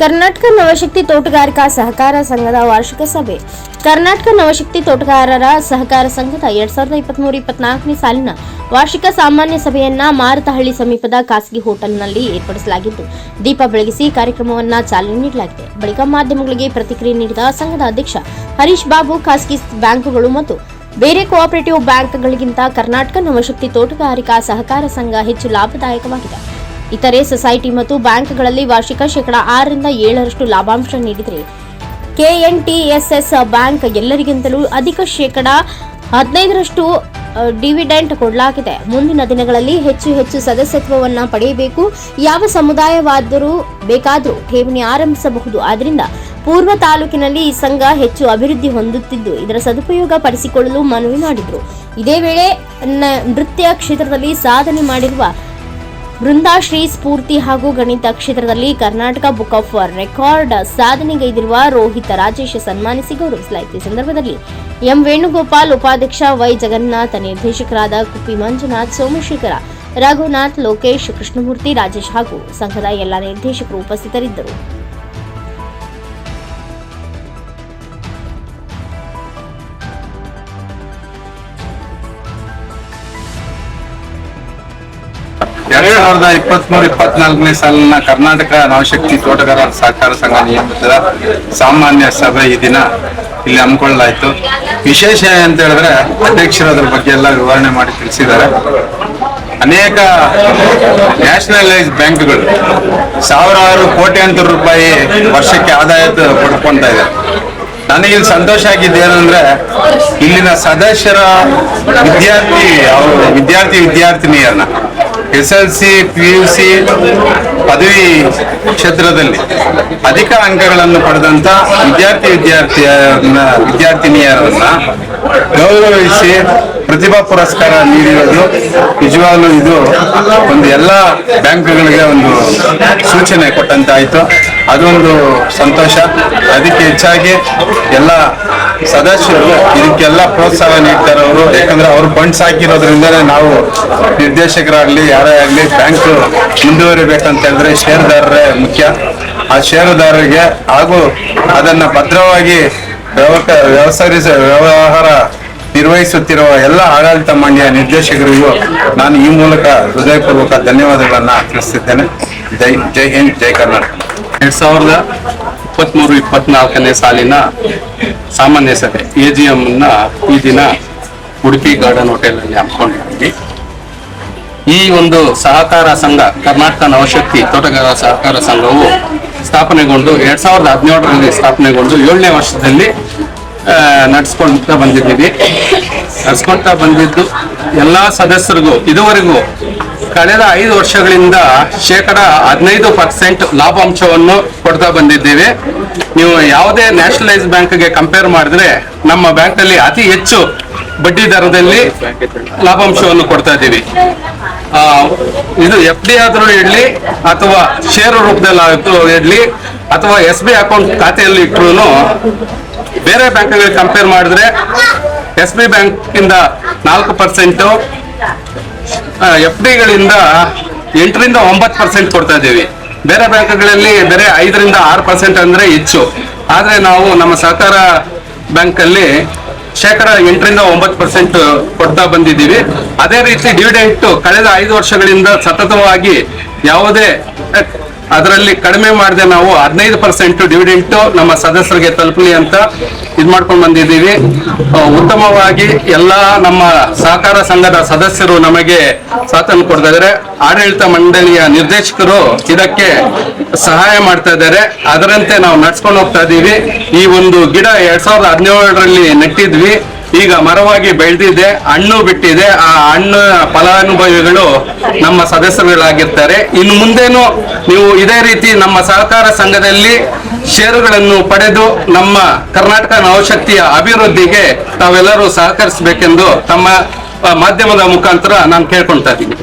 ಕರ್ನಾಟಕ ನವಶಕ್ತಿ ತೋಟಗಾರಿಕಾ ಸಹಕಾರ ಸಂಘದ ವಾರ್ಷಿಕ ಸಭೆ. ಕರ್ನಾಟಕ ನವಶಕ್ತಿ ತೋಟಗಾರರ ಸಹಕಾರ ಸಂಘದ ಎರಡ್ ಸಾವಿರದ ಇಪ್ಪತ್ಮೂರು ಇಪ್ಪತ್ನಾಲ್ಕನೇ ಸಾಲಿನ ವಾರ್ಷಿಕ ಸಾಮಾನ್ಯ ಸಭೆಯನ್ನ ಮಾರತಹಳ್ಳಿ ಸಮೀಪದ ಖಾಸಗಿ ಹೋಟೆಲ್ನಲ್ಲಿ ಏರ್ಪಡಿಸಲಾಗಿದ್ದು ದೀಪ ಬೆಳಗಿಸಿ ಕಾರ್ಯಕ್ರಮವನ್ನ ಚಾಲನೆ ನೀಡಲಾಗಿದೆ. ಬಳಿಕ ಮಾಧ್ಯಮಗಳಿಗೆ ಪ್ರತಿಕ್ರಿಯೆ ನೀಡಿದ ಸಂಘದ ಅಧ್ಯಕ್ಷ ಹರೀಶ್ ಬಾಬು, ಖಾಸಗಿ ಬ್ಯಾಂಕುಗಳು ಮತ್ತು ಬೇರೆ ಕೋಆಪರೇಟಿವ್ ಬ್ಯಾಂಕ್ಗಳಿಗಿಂತ ಕರ್ನಾಟಕ ನವಶಕ್ತಿ ತೋಟಗಾರಿಕಾ ಸಹಕಾರ ಸಂಘ ಹೆಚ್ಚು ಲಾಭದಾಯಕವಾಗಿದೆ. ಇತರೆ ಸೊಸೈಟಿ ಮತ್ತು ಬ್ಯಾಂಕ್ಗಳಲ್ಲಿ ವಾರ್ಷಿಕ ಶೇಕಡಾ ಆರರಿಂದ ಏಳರಷ್ಟು ಲಾಭಾಂಶ ನೀಡಿದರೆ ಕೆಎನ್ಟಿಎಸ್ಎಸ್ ಬ್ಯಾಂಕ್ ಎಲ್ಲರಿಗಿಂತಲೂ ಅಧಿಕ ಶೇಕಡಾ ಹದಿನೈದರಷ್ಟು ಡಿವಿಡೆಂಟ್ ಕೊಡಲಾಗಿದೆ. ಮುಂದಿನ ದಿನಗಳಲ್ಲಿ ಹೆಚ್ಚು ಹೆಚ್ಚು ಸದಸ್ಯತ್ವವನ್ನು ಪಡೆಯಬೇಕು. ಯಾವ ಸಮುದಾಯವಾದರೂ ಬೇಕಾದರೂ ಠೇವಣಿ ಆರಂಭಿಸಬಹುದು. ಆದ್ದರಿಂದ ಪೂರ್ವ ತಾಲೂಕಿನಲ್ಲಿ ಈ ಸಂಘ ಹೆಚ್ಚು ಅಭಿವೃದ್ಧಿ ಹೊಂದುತ್ತಿದ್ದು, ಇದರ ಸದುಪಯೋಗ ಪಡಿಸಿಕೊಳ್ಳಲು ಮನವಿ ಮಾಡಿದರು. ಇದೇ ವೇಳೆ ನೃತ್ಯ ಕ್ಷೇತ್ರದಲ್ಲಿ ಸಾಧನೆ ಮಾಡಿರುವ ಬೃಂದಾಶ್ರೀ ಸ್ಫೂರ್ತಿ ಹಾಗೂ ಗಣಿತ ಕ್ಷೇತ್ರದಲ್ಲಿ ಕರ್ನಾಟಕ ಬುಕ್ ಆಫ್ ರೆಕಾರ್ಡ್ ಸಾಧನೆಗೈದಿರುವ ರೋಹಿತ್ ರಾಜೇಶ್ ಸನ್ಮಾನಿಸಿ ಗೌರವಿಸಲಾಯಿತು ಈ ಸಂದರ್ಭದಲ್ಲಿ ಎಂ ವೇಣುಗೋಪಾಲ್ ಉಪಾಧ್ಯಕ್ಷ ವೈ ಜಗನ್ನಾಥ ನಿರ್ದೇಶಕರಾದ ಕುಪ್ಪಿ ಮಂಜುನಾಥ್, ಸೋಮಶೇಖರ, ರಘುನಾಥ್, ಲೋಕೇಶ್, ಕೃಷ್ಣಮೂರ್ತಿ, ರಾಜೇಶ್ ಹಾಗೂ ಸಂಘದ ಎಲ್ಲ ನಿರ್ದೇಶಕರು ಉಪಸ್ಥಿತರಿದ್ದರು. ಎರಡ್ ಸಾವಿರದ ಇಪ್ಪತ್ಮೂರು ಇಪ್ಪತ್ನಾಲ್ಕನೇ ಸಾಲಿನ ಕರ್ನಾಟಕ ನವಶಕ್ತಿ ತೋಟಗಾರರ ಸಹಕಾರ ಸಂಘ ನಿಯಮಿತದ ಸಾಮಾನ್ಯ ಸಭೆ ಈ ದಿನ ಇಲ್ಲಿ ಹಮ್ಮಿಕೊಳ್ಳಲಾಯಿತು. ವಿಶೇಷ ಅಂತ ಹೇಳಿದ್ರೆ ಅಧ್ಯಕ್ಷರು ಅದ್ರ ಬಗ್ಗೆ ಎಲ್ಲ ವಿವರಣೆ ಮಾಡಿ ತಿಳಿಸಿದ್ದಾರೆ. ಅನೇಕ ನ್ಯಾಷನಲೈಸ್ ಬ್ಯಾಂಕ್ಗಳು ಸಾವಿರಾರು ಕೋಟ್ಯಾಂತರ ರೂಪಾಯಿ ವರ್ಷಕ್ಕೆ ಆದಾಯ ಪಡ್ಕೊಂತ ಇದೆ. ನನಗಿಲ್ಲಿ ಸಂತೋಷ ಆಗಿದ್ದು ಏನಂದ್ರೆ ಇಲ್ಲಿನ ಸದಸ್ಯರ ವಿದ್ಯಾರ್ಥಿ, ಅವರು ವಿದ್ಯಾರ್ಥಿ ವಿದ್ಯಾರ್ಥಿನಿಯರನ್ನ S L C, P U C ಪದವಿ ಕ್ಷೇತ್ರದಲ್ಲಿ ಅಧಿಕ ಅಂಕಗಳನ್ನು ಪಡೆದಂತ ವಿದ್ಯಾರ್ಥಿ ವಿದ್ಯಾರ್ಥಿಯ ವಿದ್ಯಾರ್ಥಿನಿಯರನ್ನ ಗೌರವಿಸಿ ಪ್ರತಿಭಾ ಪುರಸ್ಕಾರ ನೀಡಿರೋದು ನಿಜವಾಗ್ಲೂ ಇದು ಒಂದು ಎಲ್ಲ ಬ್ಯಾಂಕ್ಗಳಿಗೆ ಒಂದು ಸೂಚನೆ ಕೊಟ್ಟಂತಾಯಿತು. ಅದೊಂದು ಸಂತೋಷ. ಅದಕ್ಕೆ ಹೆಚ್ಚಾಗಿ ಎಲ್ಲ ಸದಸ್ಯರು ಇದಕ್ಕೆಲ್ಲ ಪ್ರೋತ್ಸಾಹ ನೀಡ್ತಾರೆ ಅವರು. ಯಾಕಂದ್ರೆ ಅವರು ಫಂಡ್ಸ್ ಹಾಕಿರೋದ್ರಿಂದ ನಾವು ನಿರ್ದೇಶಕರಾಗ್ಲಿ, ಯಾರೇ ಆಗ್ಲಿ ಬ್ಯಾಂಕ್ ಮುಂದುವರಿಬೇಕಂತ ಹೇಳಿದ್ರೆ ಷೇರುದಾರರೇ ಮುಖ್ಯ. ಆ ಷೇರುದಾರರಿಗೆ ಹಾಗೂ ಅದನ್ನ ಭದ್ರವಾಗಿ ವ್ಯವಸರಿಸ, ವ್ಯವಹಾರ ನಿರ್ವಹಿಸುತ್ತಿರುವ ಎಲ್ಲ ಆಡಳಿತ ಮಂಡ್ಯ ನಿರ್ದೇಶಕರಿಗೂ ನಾನು ಈ ಮೂಲಕ ಹೃದಯಪೂರ್ವಕ ಧನ್ಯವಾದಗಳನ್ನು ತಿಳಿಸಿದ್ದೇನೆ ಜೈ ಜೈ ಹಿಂದ್, ಜೈ ಕರ್ನಾಟಕ. ಎರಡ್ ಸಾವಿರದ ಇಪ್ಪತ್ಮೂರು, ಇಪ್ಪತ್ನಾಲ್ಕನೇ ಸಾಲಿನ ಸಾಮಾನ್ಯ ಸಭೆ ಎ ಜಿ ನ ಈ ದಿನ ಉಡುಪಿ ಗಾರ್ಡನ್ ಹೋಟೆಲ್ ಅಲ್ಲಿ ಹಮ್ಮಿಕೊಂಡಿದ್ವಿ ಈ ಒಂದು ಸಹಕಾರ ಸಂಘ, ಕರ್ನಾಟಕ ನವಶಕ್ತಿ ತೋಟಗಾರ ಸಹಕಾರ ಸಂಘವು ಸ್ಥಾಪನೆಗೊಂಡು ಎರಡ್ ಸಾವಿರದ ಹದಿನೇಳರಲ್ಲಿ ಸ್ಥಾಪನೆಗೊಂಡು ಏಳನೇ ವರ್ಷದಲ್ಲಿ ನಡೆಸ್ಕೊಳ್ತಾ ಬಂದಿದ್ದೀವಿ. ನಡೆಸ್ಕೊಳ್ತಾ ಬಂದಿದ್ದು ಎಲ್ಲಾ ಸದಸ್ಯರಿಗೂ, ಇದುವರೆಗೂ ಕಳೆದ ಐದು ವರ್ಷಗಳಿಂದ ಶೇಕಡ ಹದಿನೈದು ಪರ್ಸೆಂಟ್ ಲಾಭಾಂಶವನ್ನು ಕೊಡ್ತಾ ಬಂದಿದ್ದೇವೆ. ನೀವು ಯಾವುದೇ ನ್ಯಾಷನಲೈಸ್ ಬ್ಯಾಂಕ್ಗೆ ಕಂಪೇರ್ ಮಾಡಿದ್ರೆ ನಮ್ಮ ಬ್ಯಾಂಕಲ್ಲಿ ಅತಿ ಹೆಚ್ಚು ಬಡ್ಡಿ ದರದಲ್ಲಿ ಲಾಭಾಂಶವನ್ನು ಕೊಡ್ತಾ ಇದ್ದೀವಿ. ಇದು ಎಫ್ ಡಿ ಆದರೂ ಇಡ್ಲಿ ಅಥವಾ ಷೇರು ರೂಪದಲ್ಲಿ ಇಡ್ಲಿ ಅಥವಾ ಎಸ್ ಬಿ ಅಕೌಂಟ್ ಖಾತೆಯಲ್ಲಿ ಇಟ್ಟರು ಬೇರೆ ಬ್ಯಾಂಕ್ಗಳಿಗೆ ಕಂಪೇರ್ ಮಾಡಿದ್ರೆ ಎಸ್ ಬಿ ಬ್ಯಾಂಕಿಂದ ನಾಲ್ಕು ಪರ್ಸೆಂಟು ಎಫ್ ಡಿಗಳಿಂದ ಎಂಟರಿಂದ ಒಂಬತ್ತು ಪರ್ಸೆಂಟ್ ಕೊಡ್ತಾ ಇದ್ದೀವಿ. ಬೇರೆ ಬ್ಯಾಂಕ್ಗಳಲ್ಲಿ ಬೇರೆ ಐದರಿಂದ ಆರು ಪರ್ಸೆಂಟ್ ಅಂದ್ರೆ ಹೆಚ್ಚು. ಆದ್ರೆ ನಾವು ನಮ್ಮ ಸಹಕಾರ ಬ್ಯಾಂಕ್ ಅಲ್ಲಿ ಶೇಕಡ ಎಂಟರಿಂದ ಒಂಬತ್ತು ಪರ್ಸೆಂಟ್ ಕೊಡ್ತಾ ಬಂದಿದ್ದೀವಿ. ಅದೇ ರೀತಿ ಡಿವಿಡೆಂಟ್ ಕಳೆದ ಐದು ವರ್ಷಗಳಿಂದ ಸತತವಾಗಿ ಯಾವುದೇ ಅದರಲ್ಲಿ ಕಡಿಮೆ ಮಾಡದೆ ನಾವು ಹದಿನೈದು ಪರ್ಸೆಂಟ್ ಡಿವಿಡೆಂಟ್ ನಮ್ಮ ಸದಸ್ಯರಿಗೆ ತಲುಪಲಿ ಅಂತ ಇದ್ ಮಾಡ್ಕೊಂಡು ಬಂದಿದ್ದೀವಿ. ಉತ್ತಮವಾಗಿ ಎಲ್ಲ ನಮ್ಮ ಸಹಕಾರ ಸಂಘದ ಸದಸ್ಯರು ನಮಗೆ ಸ್ವಾತಂತ್ರ್ಯ ಕೊಡ್ತಾ ಇದ್ದಾರೆ. ಆಡಳಿತ ಮಂಡಳಿಯ ನಿರ್ದೇಶಕರು ಇದಕ್ಕೆ ಸಹಾಯ ಮಾಡ್ತಾ ಇದ್ದಾರೆ. ಅದರಂತೆ ನಾವು ನಡ್ಸ್ಕೊಂಡು ಹೋಗ್ತಾ ಇದ್ದೀವಿ. ಈ ಒಂದು ಗಿಡ ಎರಡ್ ಸಾವಿರದ ಹದಿನೇಳರಲ್ಲಿ ನೆಟ್ಟಿದ್ವಿ. ಈಗ ಮರವಾಗಿ ಬೆಳೆದಿದೆ, ಹಣ್ಣು ಬಿಟ್ಟಿದೆ, ಆ ಹಣ್ಣು ಫಲಾನುಭವಿಗಳು ನಮ್ಮ ಸದಸ್ಯರುಗಳಾಗಿರ್ತಾರೆ. ಇನ್ನು ಮುಂದೇನು ನೀವು ಇದೇ ರೀತಿ ನಮ್ಮ ಸಹಕಾರ ಸಂಘದಲ್ಲಿ ಷೇರುಗಳನ್ನು ಪಡೆದು ನಮ್ಮ ಕರ್ನಾಟಕ ನವಶಕ್ತಿಯ ಅಭಿವೃದ್ಧಿಗೆ ತಾವೆಲ್ಲರೂ ಸಹಕರಿಸಬೇಕೆಂದು ತಮ್ಮ ಮಾಧ್ಯಮದ ಮುಖಾಂತರ ನಾನು ಕೇಳ್ಕೊಳ್ತಾ ಇದ್ದೀನಿ.